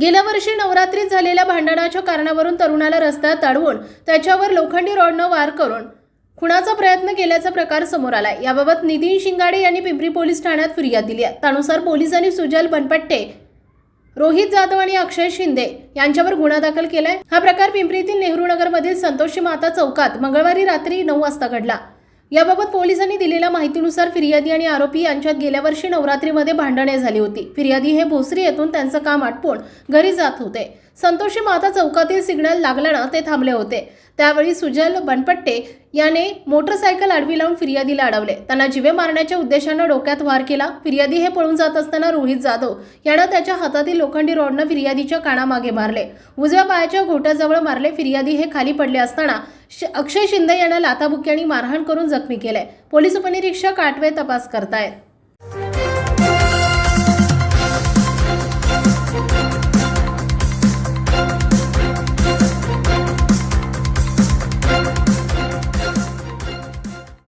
गेल्या वर्षी नवरात्रीत झालेल्या भांडणाच्या कारणावरून तरुणाला रस्त्यात अडवून त्याच्यावर लोखंडी रॉडनं वार करून खुणाचा प्रयत्न केल्याचा प्रकार समोर आलाय. याबाबत नितीन शिंगाडे यांनी पिंपरी पोलीस ठाण्यात फिर्याद दिली आहे. त्यानुसार पोलिसांनी सुजल बनपट्टे रोहित जाधव आणि अक्षय शिंदे यांच्यावर गुन्हा दाखल केलाय. हा प्रकार पिंपरीतील नेहरू नगरमधील संतोषी माता चौकात मंगळवारी रात्री नऊ वाजता घडला. याबाबत पोलिसांनी दिलेल्या माहितीनुसार फिर्यादी आणि आरोपी यांच्यात गेल्या वर्षी नवरात्रीमध्ये भांडणे झाली होती. फिर्यादी हे भोसरी येथून त्यांचं काम आटपून घरी जात होते. संतोषी माता चौकातील सिग्नल लागल्यानं ते थांबले होते. त्यावेळी सुजल बनपट्टे याने मोटरसायकल आडवी लावून फिर्यादीला अडवले. त्यांना जिवे मारण्याच्या उद्देशानं डोक्यात वार केला. फिर्यादी हे पळून जात असताना रोहित जाधव यानं त्याच्या हातातील लोखंडी रॉडनं फिर्यादीच्या कानामागे मारले. उजव्या पायाच्या घोट्याजवळ मारले. फिर्यादी हे खाली पडले असताना श- अक्षय शिंदे यानं लाताबुक्यांनी मारहाण करून जखमी केले पोलीस उपनिरीक्षक आठवे तपास करतायत.